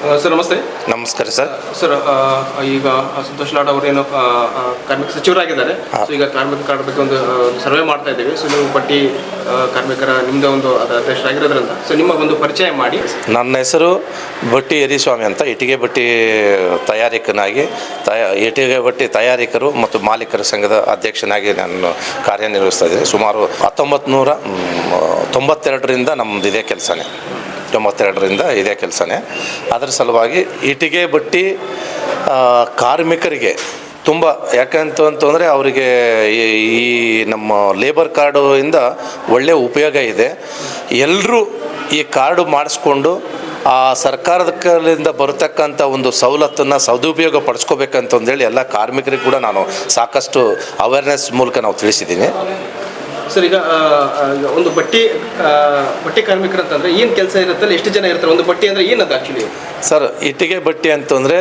Sir ನಮಸ್ತೆ. ನಮಸ್ಕಾರ sir. Sir ಈಗ ಸಂತೋಷ್ ಲಾಡ್ ಅವರು ಏನು ಕಾರ್ಮಿಕ ಸಚಿವರಾಗಿದ್ದಾರೆ. ಸೊ ಈಗ ಕಾರ್ಮಿಕ ಕಾರ್ಡ್ ಬಗ್ಗೆ ಒಂದು ಸರ್ವೆ ಮಾಡ್ತಾ ಇದ್ದೀವಿ. ಸೊ ನೀವು ಪಟ್ಟಿ ಕಾರ್ಮಿಕರ ನಿಮ್ದು ಒಂದು ಅಧ್ಯಕ್ಷ ಆಗಿರೋದ್ರಿಂದ. ಸೊ ನಿಮ್ಮ ಒಂದು ಪರಿಚಯ ಮಾಡಿ. ನನ್ನ ಹೆಸರು ಬಟ್ಟಿ ಯರಿಸ್ವಾಮಿ ಅಂತ. ಇಟ್ಟಿಗೆ ಬಟ್ಟಿ ತಯಾರಿಕನಾಗಿ ತಯಾ ಇಟಿಗೆ ಬಟ್ಟಿ ತಯಾರಿಕರು ಮತ್ತು ಮಾಲೀಕರ ಸಂಘದ ಅಧ್ಯಕ್ಷನಾಗಿ ನಾನು ಕಾರ್ಯನಿರ್ವಹಿಸ್ತಾ ಇದ್ದೀನಿ. ಸುಮಾರು ಹತ್ತೊಂಬತ್ತು ನೂರ ತೊಂಬತ್ತೆರಡರಿಂದ ನಮ್ಮದು ಇದೇ ಕೆಲಸನೇ. ತೊಂಬತ್ತೆರಡರಿಂದ ಇದೇ ಕೆಲಸನೇ. ಅದರ ಸಲುವಾಗಿ ಇಟಿಗೆ ಬಟ್ಟಿ ಕಾರ್ಮಿಕರಿಗೆ ತುಂಬ ಯಾಕಂತ ಅಂತಂದರೆ ಅವರಿಗೆ ಈ ನಮ್ಮ ಲೇಬರ್ ಕಾರ್ಡು ಇಂದ ಒಳ್ಳೆಯ ಉಪಯೋಗ ಇದೆ. ಎಲ್ಲರೂ ಈ ಕಾರ್ಡು ಮಾಡಿಸ್ಕೊಂಡು, ಆ ಸರ್ಕಾರದಿಂದ ಬರತಕ್ಕಂಥ ಒಂದು ಸವಲತ್ತನ್ನು ಸದುಪಯೋಗ ಪಡಿಸ್ಕೋಬೇಕಂತಂದೇಳಿ ಎಲ್ಲ ಕಾರ್ಮಿಕರಿಗೆ ಕೂಡ ನಾನು ಸಾಕಷ್ಟು ಅವೇರ್ನೆಸ್ ಮೂಲಕ ನಾವು ತಿಳಿಸಿದ್ದೀನಿ. ಸರ್, ಈಗ ಒಂದು ಬಟ್ಟಿ ಬಟ್ಟೆ ಕಾರ್ಮಿಕರು ಅಂತಂದ್ರೆ ಏನು ಕೆಲಸ ಇರುತ್ತಲ್ಲ ಎಷ್ಟು ಜನ ಇರ್ತಾರೆ? ಒಂದು ಬಟ್ಟೆ ಅಂದ್ರೆ ಏನದು ಆಕ್ಚುಲಿ ಸರ್, ಇಟ್ಟಿಗೆ ಬಟ್ಟೆ ಅಂತಂದರೆ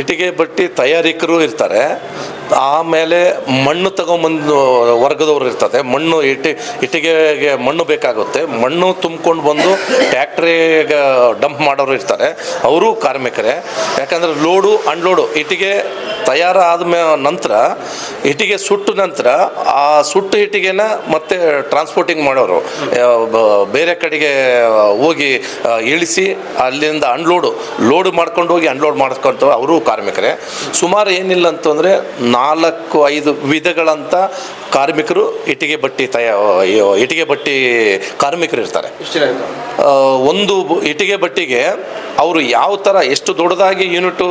ಇಟ್ಟಿಗೆ ಬಟ್ಟೆ ತಯಾರಿಕರು ಇರ್ತಾರೆ. ಆಮೇಲೆ ಮಣ್ಣು ತಗೊಂಬಂದು ವರ್ಗದವ್ರು ಇರ್ತದೆ. ಮಣ್ಣು ಇಟ್ಟಿ, ಇಟ್ಟಿಗೆಗೆ ಮಣ್ಣು ಬೇಕಾಗುತ್ತೆ. ಮಣ್ಣು ತುಂಬ್ಕೊಂಡು ಬಂದು ಟ್ಯಾಕ್ಟ್ರಿಗೆ ಡಂಪ್ ಮಾಡೋರು ಇರ್ತಾರೆ. ಅವರು ಕಾರ್ಮಿಕರೇ. ಯಾಕಂದರೆ ಲೋಡು, ಅನ್ಲೋಡು, ಇಟ್ಟಿಗೆ ತಯಾರಾದ ನಂತರ, ಇಟ್ಟಿಗೆ ಸುಟ್ಟು ನಂತರ ಆ ಸುಟ್ಟು ಇಟ್ಟಿಗೆನ ಮತ್ತೆ ಟ್ರಾನ್ಸ್ಪೋರ್ಟಿಂಗ್ ಮಾಡೋರು. ಬೇರೆ ಕಡೆಗೆ ಹೋಗಿ ಇಳಿಸಿ ಅಲ್ಲಿಂದ ಅನ್ಲೋಡು, ಲೋಡ್ ಮಾಡ್ಕೊಂಡು ಹೋಗಿ ಅನ್ಲೋಡ್ ಮಾಡ್ಕೊಂತ ಅವರು ಕಾರ್ಮಿಕರೇ. ಸುಮಾರು ಏನಿಲ್ಲ ಅಂತಂದರೆ ನಾಲ್ಕು, ಐದು ವಿಧಗಳಂತ ಕಾರ್ಮಿಕರು ಇಟ್ಟಿಗೆ ಬಟ್ಟಿ ತಯ ಇಟ್ಟಿಗೆ ಬಟ್ಟಿ ಕಾರ್ಮಿಕರು ಇರ್ತಾರೆ. ಒಂದು ಇಟ್ಟಿಗೆ ಬಟ್ಟಿಗೆ ಅವರು ಯಾವ ಥರ ಎಷ್ಟು ದೊಡ್ಡದಾಗಿ ಯೂನಿಟು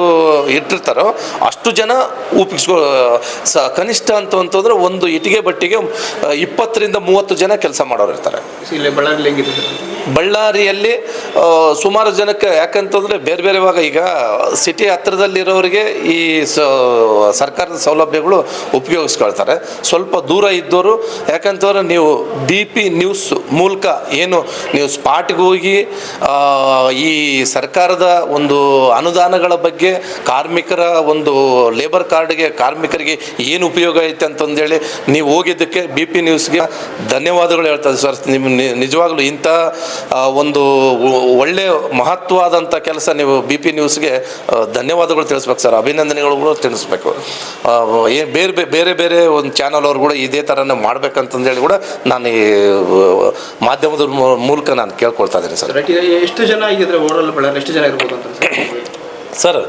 ಇಟ್ಟಿರ್ತಾರೋ ಅಷ್ಟು ಜನ ಉಪಯೋಗಿಸ್ಕೊ ಸ, ಕನಿಷ್ಠ ಅಂತ ಅಂತಂದ್ರೆ ಒಂದು ಇಟ್ಟಿಗೆ ಬಟ್ಟಿಗೆ ಇಪ್ಪತ್ತರಿಂದ ಮೂವತ್ತು ಜನ ಕೆಲಸ ಮಾಡೋರು ಇರ್ತಾರೆ. ಇಲ್ಲಿ ಬಳ್ಳಾರಿಯಲ್ಲಿ ಸುಮಾರು ಜನಕ್ಕೆ, ಯಾಕಂತಂದರೆ ಬೇರೆ ಬೇರೆ ಇವಾಗ ಈಗ ಸಿಟಿ ಹತ್ತಿರದಲ್ಲಿರೋರಿಗೆ ಈ ಸರ್ಕಾರದ ಸೌಲಭ್ಯಗಳು ಉಪಯೋಗಿಸ್ಕೊಳ್ತಾರೆ. ಸ್ವಲ್ಪ ದೂರ ಇದ್ದವರು ಯಾಕಂತಂದ್ರೆ ನೀವು ಬಿ ಪಿ ನ್ಯೂಸ್ ಮೂಲಕ ಏನು ನೀವು ಸ್ಪಾಟ್ಗೆ ಹೋಗಿ ಈ ಸರ್ಕಾರದ ಒಂದು ಅನುದಾನಗಳ ಬಗ್ಗೆ ಕಾರ್ಮಿಕರ ಒಂದು ಲೇಬರ್ ಕಾರ್ಡ್ಗೆ ಕಾರ್ಮಿಕರಿಗೆ ಏನು ಉಪಯೋಗ ಐತೆ ಅಂತಂದೇಳಿ ನೀವು ಹೋಗಿದ್ದಕ್ಕೆ ಬಿ ಪಿ ನ್ಯೂಸ್ಗೆ ಧನ್ಯವಾದಗಳು ಹೇಳ್ತದೆ ಸರ್, ನಿಮ್ಮ ನಿಜವಾಗ್ಲೂ ಇಂಥ ಒಂದು ಒಳ್ಳೆ ಮಹತ್ವವಾದಂಥ ಕೆಲಸ ನೀವು ಬಿ ಪಿ ನ್ಯೂಸ್ಗೆ ಧನ್ಯವಾದಗಳು ತಿಳಿಸ್ಬೇಕು ಸರ್. ಅಭಿನಂದನೆಗಳು ಕೂಡ ತಿಳಿಸ್ಬೇಕು. ಏನು ಬೇರೆ ಬೇರೆ ಬೇರೆ ಒಂದು ಚಾನಲ್ ಅವ್ರು ಕೂಡ ಇದೇ ಥರನೇ ಮಾಡ್ಬೇಕಂತಂದೇಳಿ ಕೂಡ ನಾನು ಈ ಮಾಧ್ಯಮದ ಮೂಲಕ ನಾನು ಕೇಳ್ಕೊಳ್ತಾ ಇದ್ದೀನಿ ಸರ್. ಎಷ್ಟು ಜನ ಆಗಿದ್ರೆ ಓಡಲು ಎಷ್ಟು ಜನ ಇರ್ಬೋದು ಅಂತ ಸರ್,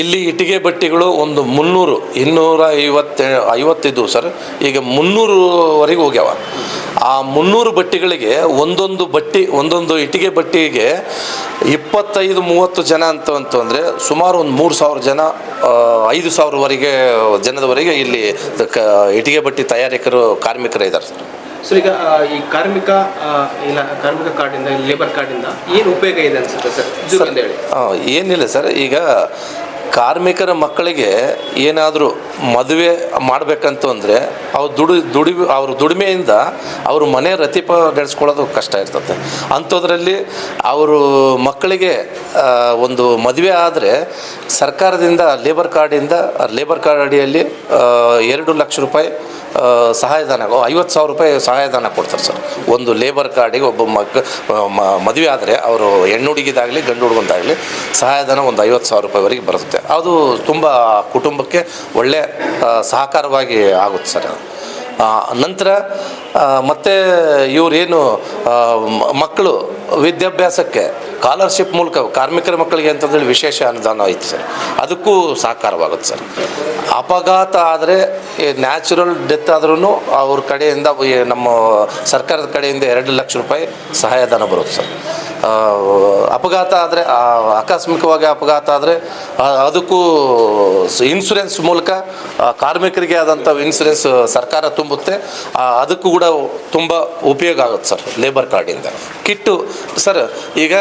ಇಲ್ಲಿ ಇಟ್ಟಿಗೆ ಬಟ್ಟಿಗಳು ಒಂದು ಮುನ್ನೂರು, ಇನ್ನೂರ ಐವತ್ತೆ ಐವತ್ತಿದ್ವು ಸರ್, ಈಗ ಮುನ್ನೂರುವರೆಗೆ ಹೋಗ್ಯಾವ. ಆ ಮುನ್ನೂರು ಬಟ್ಟಿಗಳಿಗೆ ಒಂದೊಂದು ಬಟ್ಟಿ, ಒಂದೊಂದು ಇಟ್ಟಿಗೆ ಬಟ್ಟಿಗೆ ಇಪ್ಪತ್ತೈದು, ಮೂವತ್ತು ಜನ ಅಂತ ಅಂತಂದರೆ ಸುಮಾರು ಒಂದು ಮೂರು ಸಾವಿರ ಜನ ಐದು ಸಾವಿರವರೆಗೆ ಜನದವರೆಗೆ ಇಲ್ಲಿ ಕ ಇಟ್ಟಿಗೆ ಬಟ್ಟಿ ತಯಾರಿಕರು, ಕಾರ್ಮಿಕರು ಇದ್ದಾರೆ ಸರ್. ಸರ್ ಈಗ ಈ ಕಾರ್ಮಿಕ ಇಲ್ಲ ಕಾರ್ಮಿಕ ಕಾರ್ಡಿಂದ ಲೇಬರ್ ಕಾರ್ಡಿಂದ ಏನು ಉಪಯೋಗ ಇದೆ ಅನ್ಸುತ್ತೆ ಸರ್? ಅಂತ ಹೇಳಿ ಏನಿಲ್ಲ ಸರ್. ಈಗ ಕಾರ್ಮಿಕರ ಮಕ್ಕಳಿಗೆ ಏನಾದರೂ ಮದುವೆ ಮಾಡಬೇಕಂತ ಅಂದರೆ ಅವ್ರು ದುಡಿ ದುಡಿ ಅವ್ರ ದುಡಿಮೆಯಿಂದ ಅವ್ರ ಮನೆ ರತಿಪ ನಡೆಸ್ಕೊಳ್ಳೋದು ಕಷ್ಟ ಇರ್ತದೆ. ಅಂಥದ್ರಲ್ಲಿ ಅವರು ಮಕ್ಕಳಿಗೆ ಒಂದು ಮದುವೆ ಆದರೆ ಸರ್ಕಾರದಿಂದ ಲೇಬರ್ ಕಾರ್ಡಿಂದ ಲೇಬರ್ ಕಾರ್ಡ್ ಅಡಿಯಲ್ಲಿ ಎರಡು ಲಕ್ಷ ರೂಪಾಯಿ ಸಹಾಯಧನ. ಐವತ್ತು ಸಾವಿರ ರೂಪಾಯಿ ಸಹಾಯಧನ ಕೊಡ್ತಾರೆ ಸರ್. ಒಂದು ಲೇಬರ್ ಕಾರ್ಡಿಗೆ ಒಬ್ಬ ಮಕ್ ಮದುವೆ ಆದರೆ ಅವರು ಹೆಣ್ಣು ಹುಡುಗಿದಾಗಲಿ, ಗಂಡು ಹುಡುಗಂದಾಗಲಿ ಸಹಾಯಧನ ಒಂದು ಐವತ್ತು ಸಾವಿರ ರೂಪಾಯಿವರೆಗೆ ಬರುತ್ತೆ. ಅದು ತುಂಬ ಕುಟುಂಬಕ್ಕೆ ಒಳ್ಳೆ ಸಹಕಾರವಾಗಿ ಆಗುತ್ತೆ ಸರ್. ನಂತರ ಮತ್ತೆ ಇವರೇನು ಮಕ್ಕಳು ವಿದ್ಯಾಭ್ಯಾಸಕ್ಕೆ ಸ್ಕಾಲರ್ಶಿಪ್ ಮೂಲಕ ಕಾರ್ಮಿಕರ ಮಕ್ಕಳಿಗೆ ಅಂತಂದೇಳಿ ವಿಶೇಷ ಅನುದಾನ ಐತೆ ಸರ್. ಅದಕ್ಕೂ ಸಹಕಾರವಾಗುತ್ತೆ ಸರ್. ಅಪಘಾತ ಆದರೆ ನ್ಯಾಚುರಲ್ ಡೆತ್ ಆದ್ರೂ ಅವ್ರ ಕಡೆಯಿಂದ ನಮ್ಮ ಸರ್ಕಾರದ ಕಡೆಯಿಂದ ಎರಡು ಲಕ್ಷ ರೂಪಾಯಿ ಸಹಾಯಧನ ಬರುತ್ತೆ ಸರ್. ಅಪಘಾತ ಆದರೆ ಆಕಸ್ಮಿಕವಾಗಿ ಅಪಘಾತ ಆದರೆ ಅದಕ್ಕೂ ಇನ್ಸೂರೆನ್ಸ್ ಮೂಲಕ ಕಾರ್ಮಿಕರಿಗೆ ಆದಂಥ ಇನ್ಸೂರೆನ್ಸ್ ಸರ್ಕಾರ ತುಂಬುತ್ತೆ. ಅದಕ್ಕೂ ಕೂಡ ತುಂಬ ಉಪಯೋಗ ಆಗುತ್ತೆ ಸರ್ ಲೇಬರ್ ಕಾರ್ಡಿಂದ ಕಿಟ್ಟು, ಸರ್, ಈಗ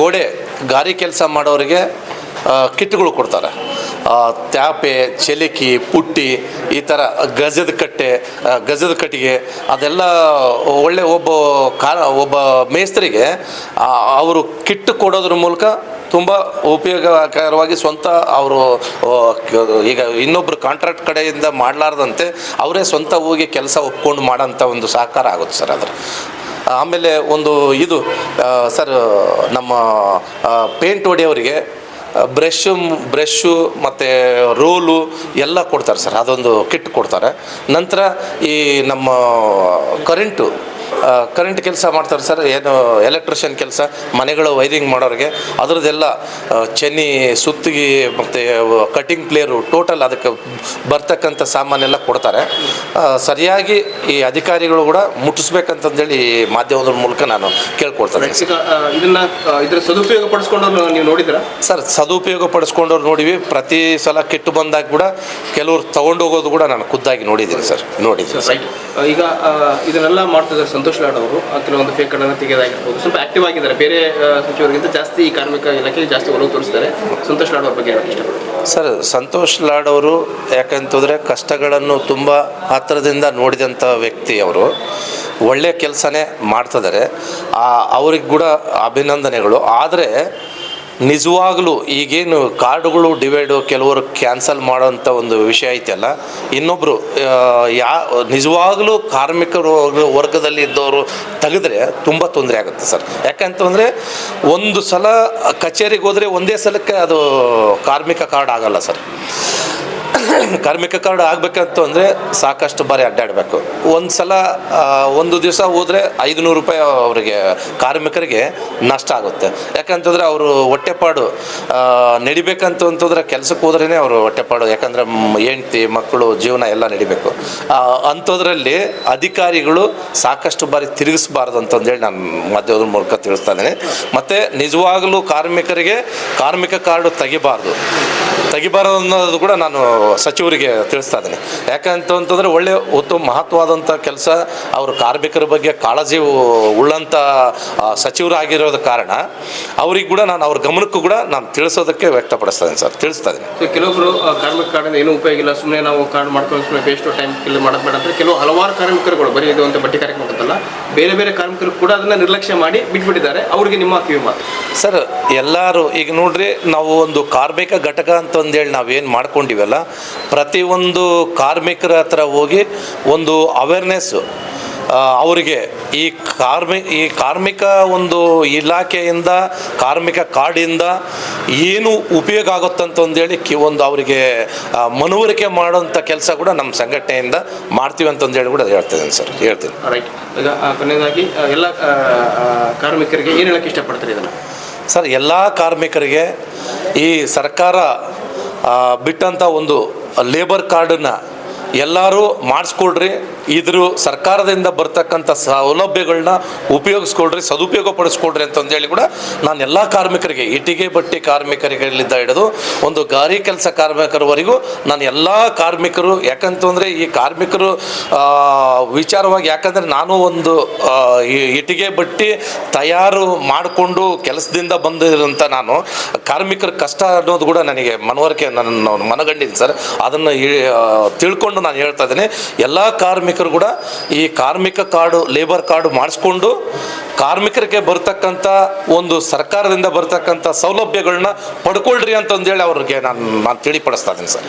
ಗೋಡೆ, ಗಾರಿ ಕೆಲಸ ಮಾಡೋರಿಗೆ ಕಿಟ್ಗಳು ಕೊಡ್ತಾರೆ. ತ್ಯಾಪೆ, ಚೆಲಿಕಿ, ಪುಟ್ಟಿ, ಈ ಥರ ಗಜದ ಕಟ್ಟೆ ಗಜದ ಕಟ್ಟಿಗೆ, ಅದೆಲ್ಲ ಒಳ್ಳೆ ಒಬ್ಬ ಕಾ, ಒಬ್ಬ ಮೇಸ್ತ್ರಿಗೆ ಅವರು ಕಿಟ್ಟು ಕೊಡೋದ್ರ ಮೂಲಕ ತುಂಬ ಉಪಯೋಗಕರವಾಗಿ ಸ್ವಂತ ಅವರು ಈಗ ಇನ್ನೊಬ್ಬರು ಕಾಂಟ್ರಾಕ್ಟ್ ಕಡೆಯಿಂದ ಮಾಡಲಾರ್ದಂತೆ ಅವರೇ ಸ್ವಂತ ಹೋಗಿ ಕೆಲಸ ಒಪ್ಕೊಂಡು ಮಾಡೋಂಥ ಒಂದು ಸಹಕಾರ ಆಗುತ್ತೆ ಸರ್ ಅದ್ರ ಆಮೇಲೆ ಒಂದು ಇದು ಸರ್, ನಮ್ಮ ಪೇಂಟ್ ಹೊಡೆಯೋರಿಗೆ ಬ್ರಷು ಬ್ರಷು ಮತ್ತು ರೋಲು ಎಲ್ಲ ಕೊಡ್ತಾರೆ ಸರ್ ಅದೊಂದು ಕಿಟ್ ಕೊಡ್ತಾರೆ. ನಂತರ ಈ ನಮ್ಮ ಕರೆಂಟು ಕರೆಂಟ್ ಕೆಲಸ ಮಾಡ್ತಾರೆ ಸರ್ ಏನು ಎಲೆಕ್ಟ್ರಿಷಿಯನ್ ಕೆಲಸ ಮನೆಗಳು ವೈರಿಂಗ್ ಮಾಡೋರಿಗೆ. ಅದರದ್ದೆಲ್ಲ ಚೆನ್ನಿ ಸುತ್ತಿಗೆ ಮತ್ತು ಕಟಿಂಗ್ ಪ್ಲೇಯರು ಟೋಟಲ್ ಅದಕ್ಕೆ ಬರ್ತಕ್ಕಂಥ ಸಾಮಾನೆಲ್ಲ ಕೊಡ್ತಾರೆ. ಸರಿಯಾಗಿ ಈ ಅಧಿಕಾರಿಗಳು ಕೂಡ ಮುಟ್ಟಿಸ್ಬೇಕಂತಂದೇಳಿ ಈ ಮಾಧ್ಯಮದ ಮೂಲಕ ನಾನು ಕೇಳ್ಕೊಳ್ತೇನೆ. ಇದನ್ನ ಇದರ ಸದುಪಯೋಗ ನೀವು ನೋಡಿದ್ರ ಸರ್ ಸದುಪಯೋಗ ಪಡಿಸ್ಕೊಂಡವ್ರು ನೋಡಿವಿ. ಪ್ರತಿ ಸಲ ಕೆಟ್ಟು ಬಂದಾಗ ಕೂಡ ಕೆಲವರು ತಗೊಂಡೋಗೋದು ಕೂಡ ನಾನು ಖುದ್ದಾಗಿ ನೋಡಿದ್ದೀನಿ ಸರ್ ನೋಡಿದ್ದೀನಿ ಈಗ ಇದನ್ನೆಲ್ಲ ಇದನ್ನೆಲ್ಲ ಮಾಡ್ತಿದ್ದಾರೆ ಸಂತೋಷ್ ಲಾಡ್ ಅವರು ಆ, ಕೆಲವೊಂದು ಫೇಕ್ ಕಾರ್ಡ್ ತೆಗೆದಾಗಿರ್ಬೋದು ಸ್ವಲ್ಪ ಆಕ್ಟಿವ್ ಆಗಿದ್ದಾರೆ. ಬೇರೆ ಸಚಿವರಿಗಿಂತ ಜಾಸ್ತಿ ಈ ಕಾರ್ಮಿಕ ಇಲಾಖೆಗೆ ಜಾಸ್ತಿ ಒಲವು ತೋರಿಸ್ತಾರೆ. ಸಂತೋಷ್ ಲಾಡ್ ಅವ್ರ ಬಗ್ಗೆ ಸರ್ ಸಂತೋಷ್ ಲಾಡ್ ಅವರು ಯಾಕಂತಂದರೆ ಕಷ್ಟಗಳನ್ನು ತುಂಬ ಹತ್ತಿರದಿಂದ ನೋಡಿದಂಥ ವ್ಯಕ್ತಿ ಅವರು. ಒಳ್ಳೆಯ ಕೆಲಸನೇ ಮಾಡ್ತಿದ್ದಾರೆ ಅವ್ರಿಗೆ ಕೂಡ ಅಭಿನಂದನೆಗಳು. ಆದರೆ ನಿಜವಾಗ್ಲೂ ಈಗೇನು ಕಾರ್ಡುಗಳು ಡಿವೈಡು ಕೆಲವರು ಕ್ಯಾನ್ಸಲ್ ಮಾಡೋಂಥ ಒಂದು ವಿಷಯ ಐತಲ್ಲ ಇನ್ನೊಬ್ಬರು ಯಾ, ನಿಜವಾಗ್ಲೂ ಕಾರ್ಮಿಕರು ವರ್ಗದಲ್ಲಿ ಇದ್ದವರು ತೆಗೆದ್ರೆ ತುಂಬ ತೊಂದರೆ ಆಗುತ್ತೆ ಸರ್. ಯಾಕಂತಂದರೆ ಒಂದು ಸಲ ಕಚೇರಿಗೆ ಹೋದರೆ ಒಂದೇ ಸಲಕ್ಕೆ ಅದು ಕಾರ್ಮಿಕ ಕಾರ್ಡ್ ಆಗಲ್ಲ ಸರ್. ಕಾರ್ಮಿಕ ಕಾರ್ಡ್ ಆಗಬೇಕಂತ ಅಂದರೆ ಸಾಕಷ್ಟು ಬಾರಿ ಅಡ್ಡಾಡಬೇಕು. ಒಂದು ಸಲ ಒಂದು ದಿವಸ ಹೋದರೆ ಐದುನೂರು ರೂಪಾಯಿ ಅವರಿಗೆ, ಕಾರ್ಮಿಕರಿಗೆ ನಷ್ಟ ಆಗುತ್ತೆ. ಯಾಕಂತಂದರೆ ಅವರು ಹೊಟ್ಟೆಪಾಡು ನಡಿಬೇಕಂತ ಅಂತಂದ್ರೆ ಕೆಲಸಕ್ಕೆ ಹೋದ್ರೇ ಅವರು ಹೊಟ್ಟೆಪಾಡು. ಯಾಕಂದರೆ ಹೆಂಡ್ತಿ, ಮಕ್ಕಳು, ಜೀವನ ಎಲ್ಲ ನಡಿಬೇಕು. ಅಂಥದ್ರಲ್ಲಿ ಅಧಿಕಾರಿಗಳು ಸಾಕಷ್ಟು ಬಾರಿ ತಿರುಗಿಸಬಾರ್ದು ಅಂತಂದೇಳಿ ನಾನು ಮಾಧ್ಯಮದ ಮೂಲಕ ತಿಳಿಸ್ತಾ ಇದ್ದೀನಿ. ಮತ್ತು ನಿಜವಾಗಲೂ ಕಾರ್ಮಿಕರಿಗೆ ಕಾರ್ಮಿಕ ಕಾರ್ಡು ತೆಗಿಬಾರ್ದು. ತೆಗಿಬಾರದು ಅನ್ನೋದು ಕೂಡ ನಾನು ಸಚಿವರಿಗೆ ತಿಳಿಸ್ತಾ ಇದ್ದೀನಿ. ಯಾಕಂತ ಅಂತಂದರೆ ಒಳ್ಳೆಯ ಉತ್ತಮ ಮಹತ್ವವಾದಂಥ ಕೆಲಸ ಅವರು ಕಾರ್ಮಿಕರ ಬಗ್ಗೆ ಕಾಳಜಿ ಉಳ್ಳಂಥ ಸಚಿವರಾಗಿರೋದ ಕಾರಣ ಅವ್ರಿಗೆ ಕೂಡ ನಾನು ಅವ್ರ ಗಮನಕ್ಕೂ ಕೂಡ ನಾನು ತಿಳಿಸೋದಕ್ಕೆ ವ್ಯಕ್ತಪಡಿಸ್ತಾ ಇದ್ದೀನಿ ಸರ್. ತಿಳಿಸ್ತಾ ಇದ್ದೀನಿ. ಕೆಲವೊಬ್ಬರು ಕಾರ್ಮಿಕ ಕಾರ್ಡಿಂದ ಏನೂ ಉಪಯೋಗ ಇಲ್ಲ ಸುಮ್ಮನೆ ನಾವು ಕಾರ್ಡ್ ಮಾಡ್ಕೊಂಡು ಸುಮ್ಮನೆ ವೇಸ್ಟ್ ಟೈಮ್ ಕಿಲ್ ಮಾಡೋದು ಬೇಡ ಅಂದರೆ ಕೆಲವು ಹಲವಾರು ಕಾರ್ಮಿಕರುಗಳು ಬರೀ ಇದು ಅಂತ ಬಟ್ಟೆ ಕಾರ್ಯಕ್ರಮ ಅಂತಲ್ಲ ಬೇರೆ ಬೇರೆ ಕಾರ್ಮಿಕರು ಕೂಡ ಅದನ್ನು ನಿರ್ಲಕ್ಷ್ಯ ಮಾಡಿ ಬಿಟ್ಬಿಟ್ಟಿದ್ದಾರೆ. ಅವರಿಗೆ ನಿಮ್ಮ ಕಿವಿ ಮಾತು. ಸರ್ ಎಲ್ಲರೂ ಈಗ ನೋಡ್ರಿ ನಾವು ಒಂದು ಕಾರ್ಮಿಕ ಘಟಕ ಅಂತಂದೇಳಿ ನಾವೇನು ಮಾಡ್ಕೊಂಡಿವಲ್ಲ ಪ್ರತಿಯೊಂದು ಕಾರ್ಮಿಕರ ಹತ್ರ ಹೋಗಿ ಒಂದು ಅವೇರ್ನೆಸ್ಸು ಅವರಿಗೆ ಈ ಕಾರ್ಮಿ ಈ ಕಾರ್ಮಿಕ ಒಂದು ಇಲಾಖೆಯಿಂದ ಕಾರ್ಮಿಕ ಕಾರ್ಡಿಂದ ಏನು ಉಪಯೋಗ ಆಗುತ್ತಂತಂದೇಳಿ ಕಿ ಒಂದು ಅವರಿಗೆ ಮನವರಿಕೆ ಮಾಡುವಂಥ ಕೆಲಸ ಕೂಡ ನಮ್ಮ ಸಂಘಟನೆಯಿಂದ ಮಾಡ್ತೀವಿ ಅಂತಂದೇಳಿ ಕೂಡ ಹೇಳ್ತಿದ್ದೀನಿ ಸರ್ ಹೇಳ್ತೀನಿ. ರೈಟ್ ಈಗ ಕೊನೆಯದಾಗಿ ಎಲ್ಲ ಕಾರ್ಮಿಕರಿಗೆ ಏನು ಹೇಳಕ್ಕೆ ಇಷ್ಟಪಡ್ತಾರೆ ಇದನ್ನು? ಸರ್ ಎಲ್ಲ ಕಾರ್ಮಿಕರಿಗೆ ಈ ಸರ್ಕಾರ ಬಿಟ್ಟಂಥ ಒಂದು ಲೇಬರ್ ಕಾರ್ಡನ್ನು ಎಲ್ಲರೂ ಮಾಡಿಸ್ಕೊಳ್ರಿ. ಇದ್ರ ಸರ್ಕಾರದಿಂದ ಬರ್ತಕ್ಕಂಥ ಸೌಲಭ್ಯಗಳನ್ನ ಉಪಯೋಗಿಸ್ಕೊಳ್ರಿ ಸದುಪಯೋಗ ಪಡಿಸ್ಕೊಳ್ರಿ ಅಂತಂದೇಳಿ ಕೂಡ ನಾನು ಎಲ್ಲ ಕಾರ್ಮಿಕರಿಗೆ, ಇಟ್ಟಿಗೆ ಬಟ್ಟೆ ಕಾರ್ಮಿಕರಿಗಳಿಂದ ಹಿಡಿದು ಒಂದು ಗಾರಿ ಕೆಲಸ ಕಾರ್ಮಿಕರವರೆಗೂ ನಾನು ಎಲ್ಲ ಕಾರ್ಮಿಕರು, ಯಾಕಂತಂದರೆ ಈ ಕಾರ್ಮಿಕರು ವಿಚಾರವಾಗಿ ಯಾಕಂದರೆ ನಾನು ಒಂದು ಇಟ್ಟಿಗೆ ಬಟ್ಟೆ ತಯಾರು ಮಾಡಿಕೊಂಡು ಕೆಲಸದಿಂದ ಬಂದಿರೋಂಥ ನಾನು, ಕಾರ್ಮಿಕರ ಕಷ್ಟ ಅನ್ನೋದು ಕೂಡ ನನಗೆ ಮನವರಿಕೆ ನನ್ನ ಮನಗಂಡಿದ್ದೀನಿ ಸರ್. ಅದನ್ನು ತಿಳ್ಕೊಂಡು ನಾನು ಹೇಳ್ತಾ ಇದ್ದೀನಿ, ಎಲ್ಲ ಕಾರ್ಮಿಕರು ಕೂಡ ಈ ಕಾರ್ಮಿಕ ಕಾರ್ಡು ಲೇಬರ್ ಕಾರ್ಡು ಮಾಡಿಸ್ಕೊಂಡು ಕಾರ್ಮಿಕರಿಗೆ ಬರ್ತಕ್ಕಂಥ ಒಂದು ಸರ್ಕಾರದಿಂದ ಬರ್ತಕ್ಕಂಥ ಸೌಲಭ್ಯಗಳನ್ನ ಪಡ್ಕೊಳ್ರಿ ಅಂತಂದೇಳಿ ಅವ್ರಿಗೆ ನಾನು ನಾನು ತಿಳಿಪಡಿಸ್ತಾ ಇದ್ದೀನಿ ಸರ್.